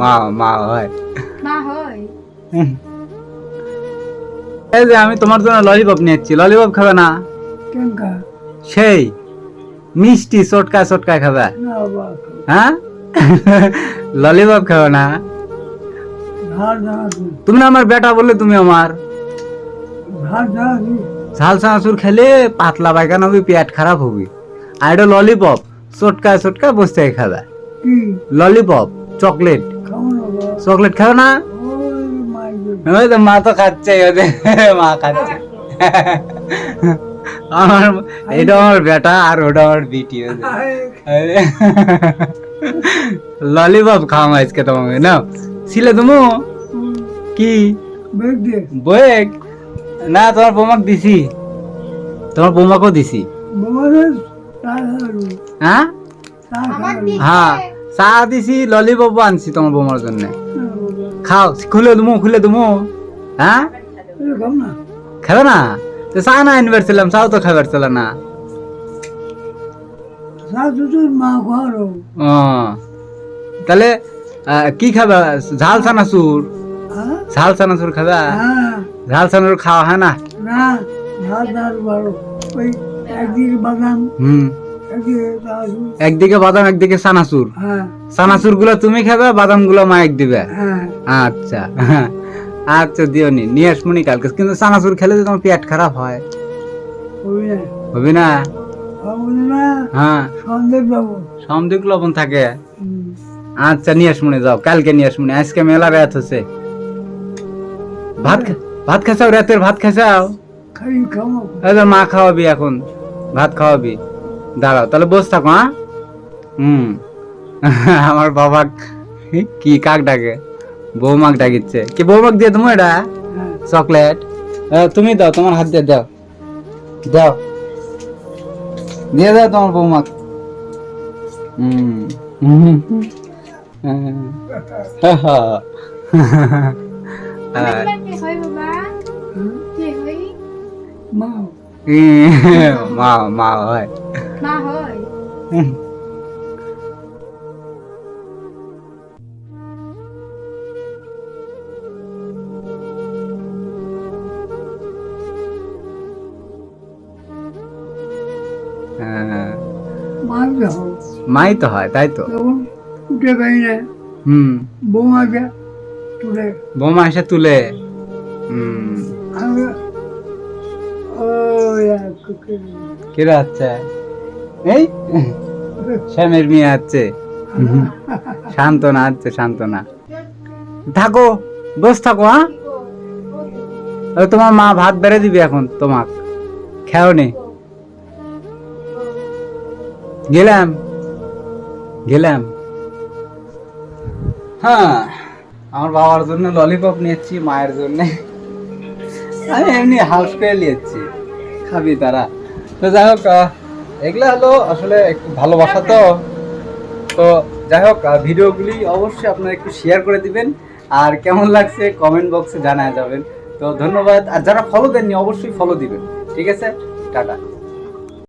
মা মা মা হয় এই যে আমি তোমার জন্য ললিপপ নিয়ে এসেছি ললিপপ খাবে না? সেই মিষ্টি চটকা চটকা খাবে। না হ্যাঁ? ললিপপ খাবে না? ধার তুমি না আমার বেটা বললে তুমি আমার? ঝাল চানাচুর খেলে পাতলা পায়খানা হবে পেট খারাপ হবে। এটা ললিপপ চটকা চটকা বসতে খাবে। Lollipop chocolate. খাও চকলেট খাবে না? ওই তো মা তো খাচ্ছে ওদের মা খাচ্ছে। আমার এটা আমার বেটা আর ওটা আমার বিটি ললিপপ খাওয়া আজকে তোমাকে না ছিলে তুমি? কি? বয়েক না তোমার বৌমাক দিছি। তোমার বৌমাকেও দিছি। হ্যাঁ? হ্যাঁ। চা দিছি ললিপপ আনছি তোমার বৌমার জন্য। খাও খুলে দুমু খুলে দুমু। হ্যাঁ? খাবে না? তো চা না আনবার ছিলাম চাও তো খাবার ছিল না। তাহলে কি খাবে? ঝাল চানাচুর ঝাল চানাচুর খাবে? হ্যাঁ। ঝাল চানাচুর খাওয়া হয় না? না ধার বারো ওই একদিকে বাদাম হুম। একদিকে বাদাম একদিকে চানাচুর। হ্যাঁ। গুলো তুমি খাবে বাদামগুলো মাইক দিবে। হ্যাঁ। আচ্ছা। আচ্ছা দিও নি। নিয়ে আসমনি কালকে। কিন্তু চানাচুর খেলে তোমার পেট খারাপ হয়। হবে না। হ্যাঁ। সন্দেহ লবণ থাকে। আচ্ছা নিয়ে আসমনি যাও। কালকে নিয়ে আসমনি আজকে মেলা রাত হচ্ছে। ভাত ভাত খাসাও রাতের ভাত খাসাও মা খাওয়াবি এখন। ভাত খাওয়াবি। দাঁড়াও তাহলে বস থাকো হ্যাঁ? হুম। আমার বাবা কি কাক ডাকে? বৌমাক ডাকিচ্ছে। কি বৌমাক দিয়ে তুমি এটা? চকলেট। তুমি দাও তোমার হাত দিয়ে দাও। দাও। দিয়ে দাও তোমার বৌমাক। হুম। হুম। হ্যাঁ। মা মা হয় মা হয় মাই তো হয় তাই তো উঠে পাই না হুম বৌমাকে তুলে বোমা এসে তুলে হুম কিরা হচ্ছে এই? শ্যামের মেয়ে আছে। আছে থাকো, বস থাকো হ্যাঁ? তোমার মা ভাত বেড়ে দিবি এখন তোমাক। খেও নি। গেলাম। গেলাম। হ্যাঁ আমার বাবার জন্য ললিপপ নিয়েছি, মায়ের জন্য। আমি এমনি হাউস করে নিয়েছি। খাবি তারা। তো যাই হোক এগুলো হলো আসলে একটু ভালোবাসা তো। তো যাই হোক ভিডিওগুলি অবশ্যই আপনারা একটু শেয়ার করে দিবেন। আর কেমন লাগছে কমেন্ট বক্সে জানা যাবেন। তো ধন্যবাদ। আর যারা ফলো দেননি, অবশ্যই ফলো দিবেন। ঠিক আছে? টাটা।